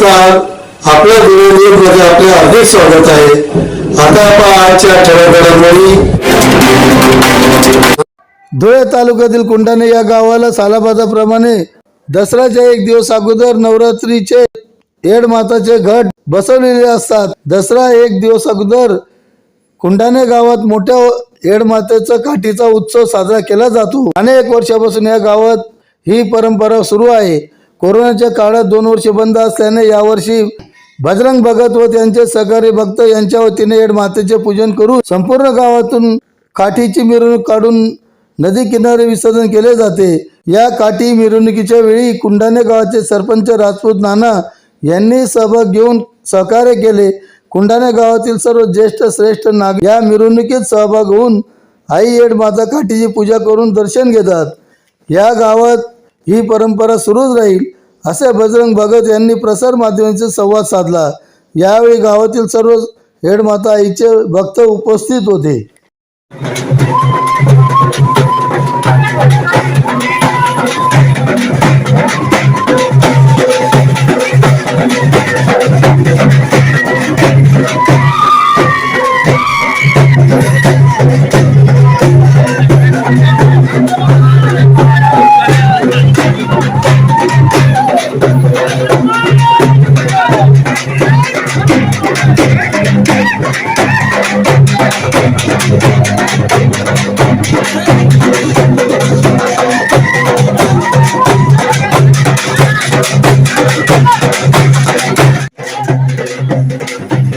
नमस्कार. आपल्या न्यूजमध्ये म्हणजे आपले हार्दिक स्वागत आहे. आता आपण आजच्या ठळक घडामोडी धुळे तालुक्यातील कुंडाने या गावाला सालाबादाप्रमाणे दसऱ्याच्या एक दिवस अगोदर नवरात्रीचे येड माताचे घट बसवलेले असतात. दसरा एक दिवस अगोदर कुंडाणे गावात मोठ्या येड मातेचा काठीचा उत्सव साजरा केला जातो. अनेक वर्षापासून या गावात ही परंपरा सुरू आहे. कोरोनाच्या काळात दोन वर्ष बंद असल्याने यावर्षी बजरंग भगत व त्यांचे सहकारी भक्त यांच्या वतीने येड मातेचे पूजन करून संपूर्ण गावातून काठीची मिरवणूक काढून नदी किनारे विसर्जन केले जाते. या काठी मिरवणुकीच्या वेळी कुंडाणे गावाचे सरपंच राजपूत नाना यांनी सहभाग घेऊन सहकार्य केले. कुंडाणे गावातील सर्व ज्येष्ठ श्रेष्ठ नाग या मिरवणुकीत सहभाग होऊन आई येड माता काठीची पूजा करून दर्शन घेतात. या गावात ही परंपरा सुरूच राहील असे बजरंग भगत यांनी प्रसार माध्यमांशी संवाद साधला. यावेळी गावातील सर्व हेडमाता आईचे भक्त उपस्थित होते.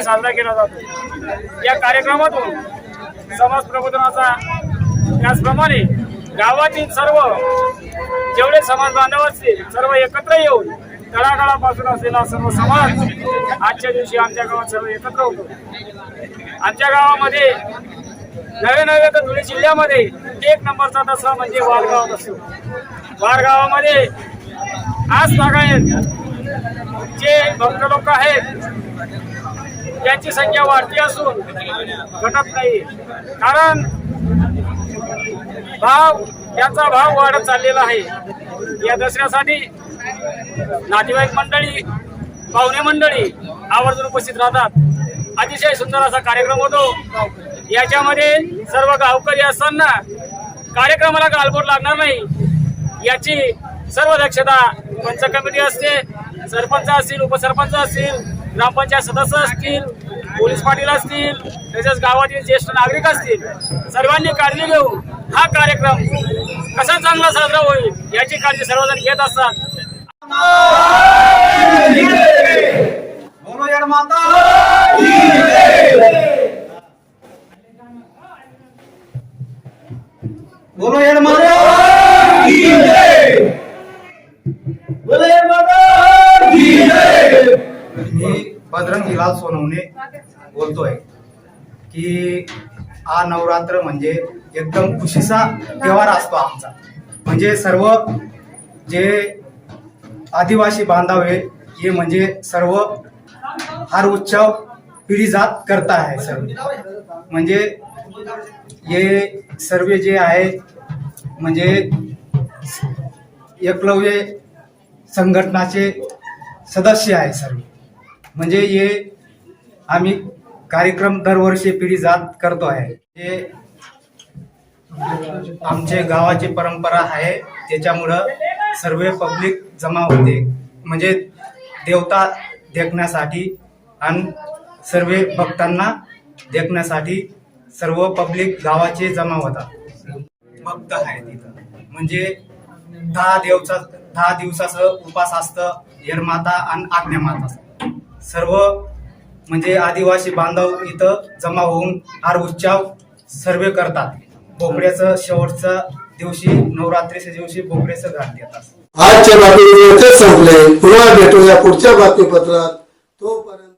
साजरा केला जातो. या कार्यक्रमातून समाज प्रबोधनाचा त्याचप्रमाणे गावातील सर्व जेवढे समाज बांधव असतील सर्व एकत्र येऊन तळागाळापासून असलेला सर्व समाज आजच्या दिवशी आमच्या गावात सर्व एकत्र होतो. आमच्या गावामध्ये नवे नवे तर धुळे जिल्ह्यामध्ये एक नंबरचा दसरा म्हणजे वारगाव दसरा. वारगावामध्ये आज बागायत जे भक्त लोक आहेत त्यांची संख्या वाढती असून घटत नाही. कारण भाव याचा भाव वाढत चाललेला आहे. या दसऱ्यासाठी नातेवाईक मंडळी पाहुणे मंडळी आवर्जून उपस्थित राहतात. अतिशय सुंदर असा कार्यक्रम होतो. याच्यामध्ये सर्व गावकरी असताना कार्यक्रमाला गालबोट लागणार नाही याची सर्व दक्षता पंच कमिटी असते सरपंच असतील उपसरपंच असतील ग्रामपंचायत सदस्य असतील पोलीस पाटील असतील तसेच गावातील ज्येष्ठ नागरिक असतील सर्वांनी काळजी घेऊन हा कार्यक्रम कसा चांगला साजरा होईल याची काळजी सर्वजण घेत असतात. मी बजरंग लाल सोनवणे बोलतोय की हा नवरात्र म्हणजे एकदम खुशीचा त्योहार असतो आमचा. म्हणजे सर्व जे आदिवासी बांधव आहे हे म्हणजे सर्व हर उत्सव पिढी जात करता आहे सर्व. म्हणजे हे सर्व जे आहे म्हणजे एकलव्य संघटनाचे सदस्य आहे सर्व. म्हणजे हे आम्ही कार्यक्रम दरवर्षी पिढी जात करतो आहे. हे आमचे गावाची परंपरा आहे त्याच्यामुळं सर्व पब्लिक जमा होते. म्हणजे देवता देखण्यासाठी आणि सर्व भक्तांना देखण्यासाठी सर्व पब्लिक गावाचे जमा होतात. भक्त आहे तिथं. म्हणजे दहा दिवसा दहा दिवसाचं उपास असतं यरमाता आणि आज्ञामाता सर्व म्हणजे आदिवासी बांधव इथं जमा होऊन हार उत्सव सर्वे करतात. बोकड्याचं शेवटच्या दिवशी नवरात्रीच्या दिवशी बोकड्याचं घाट देतात. आजच्या बातमीचे संपले. पुन्हा भेटूया पुढच्या बातमीपत्रात. तोपर्यंत